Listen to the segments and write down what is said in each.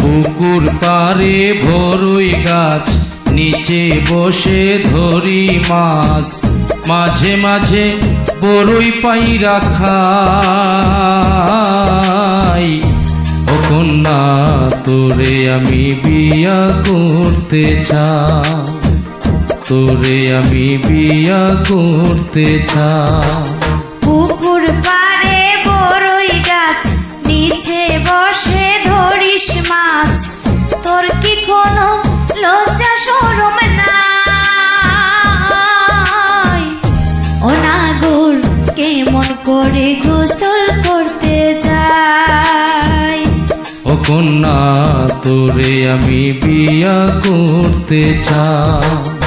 পুকুর পারে ভরুই গাছ, নিচে বসে ধরি মাছ, মাঝে মাঝে বরুই পাই রাখা ও কন্যা, তোরে আমি বিয়া করতে চা তোরে আমি বিয়া করতে চা কন্যা তোরে আমি বিয়া করতে চাই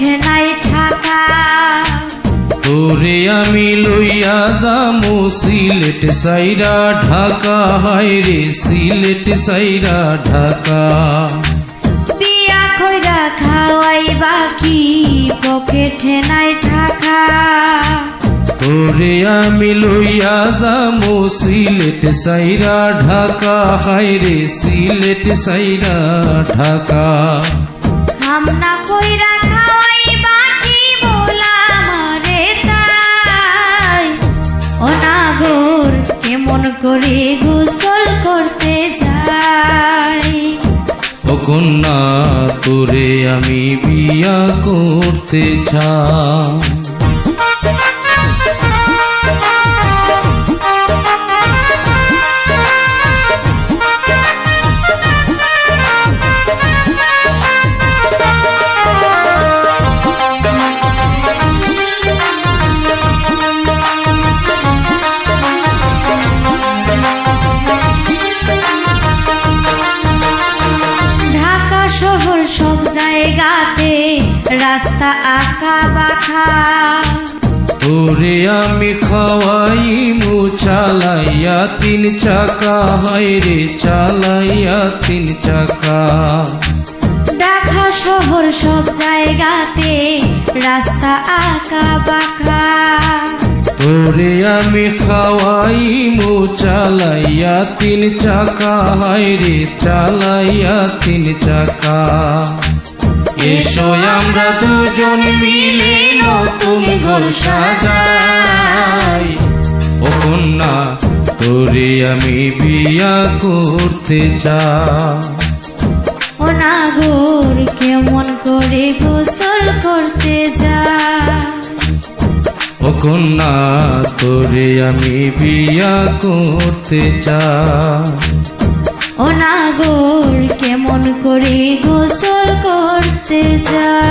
নাই টাকা তোরে আমি লইয়া যামু সিলেট সাইরা ঢাকা। হায় রে সিলেট সাইরা ঢাকা। বিয়া কইরা খাওয়াই বাকি পকেটে নাই টাকা তোরে আমি লইয়া যামু সিলেট সাইরা ঢাকা। হায় রে সিলেট সাইরা ঢাকা। করে গোসল করতে যাই। ও কন্যা তোরে আমি বিয়া করতে চাই। জায়গাতে রাস্তা আঁকা বাঁকা। তোরে আমি খাওয়াই মু চালাইয়া তিন চাকা। হায় রে চালাইয়া তিন চাকা। ঢাকা শহর সব জায়গাতে রাস্তা আঁকা বাঁকা। তোরে আমি খাওয়াই মু চালাইয়া তিন চাকা। হায় রে চালাইয়া তিন চাকা। এসো আমরা দুজন মিলে নতুন ঘর সাজাই। ও কন্যা তোরে আমি বিয়া করতে চাই। ও নাগর কেমন করে গোসল করতে যা ও কন্যা তোরে আমি বিয়া করতে চাই। ও নাগর কেমন করে গোসল করতে যা